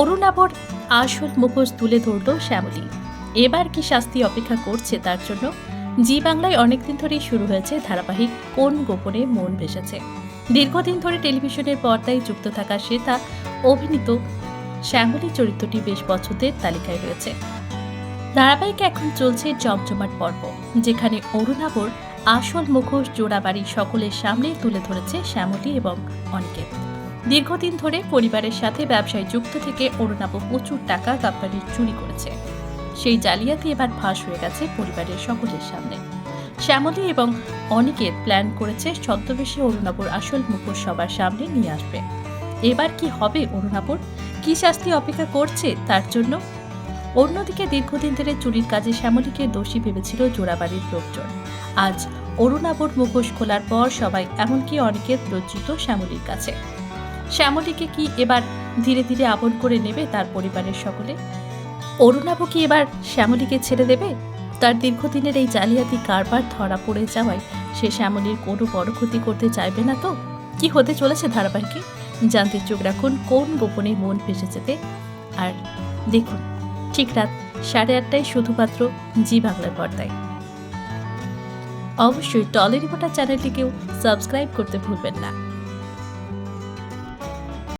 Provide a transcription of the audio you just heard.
অরুণাবর আসল মুখোশ তুলে ধরল শ্যামলী। এবার কি শাস্তি অপেক্ষা করছে তার জন্য? জি বাংলায় অনেকদিন ধরেই শুরু হয়েছে ধারাবাহিক কোন গোপনে মন ভেসেছে। দীর্ঘদিন ধরে টেলিভিশনের পর্দায় যুক্ত থাকা শ্বেতা অভিনীত শ্যামলী চরিত্রটি বেশ পছন্দের তালিকায় রয়েছে। ধারাবাহিক এখন চলছে জমজমাট পর্ব, যেখানে অরুণাবর আসল মুখোশ জোড়াবাড়ি সকলের সামনে তুলে ধরেছে শ্যামলী এবং অনিকেত। দীর্ঘদিন ধরে পরিবারের সাথে ব্যবসায় যুক্ত থেকে অরুণাব প্রচুর টাকা কোম্পানির চুরি করেছে। সেই জালিয়াতি এবার ফাঁস হয়ে গেছে পরিবারের সকলের সামনে। শ্যামলী এবং অনিকেত প্ল্যান করেছে ছদ্মবেশে অরুণাবর আসল মুখোশ সবার সামনে নিয়ে আসবে। এবার কি হবে অরুণাবর? কি শাস্তি অপেক্ষা করছে তার জন্য? অন্যদিকে দীর্ঘদিন ধরে চুরির কাজে শ্যামলীকে দোষী ভেবেছিল জোড়াবাড়ির লোকজন। আজ অরুণাবর মুখোশ খোলার পর সবাই এমনকি অনেকের লজ্জিত শ্যামলীর কাছে। শ্যামলীকে কি এবার ধীরে ধীরে আপন করে নেবে তার পরিবারের সকলে? অরুণাবু কি এবার শ্যামলীকে ছেড়ে দেবে? তার দীর্ঘদিনের এই জালিয়াতি কারবার ধরা পড়ে যাওয়ায় সে শ্যামলীর কোনো বড় ক্ষতি করতে চাইবে না তো? কি হতে চলেছে ধারাবাহিকে? জানতে চোখ রাখুন কোন গোপনে মন ভেসে যেতে। আর দেখুন, ঠিক রাত সাড়ে আটটায় শুধুমাত্র জি বাংলার পর্দায়। অবশ্যই টলি চ্যানেলটিকেও সাবস্ক্রাইব করতে ভুলবেন না।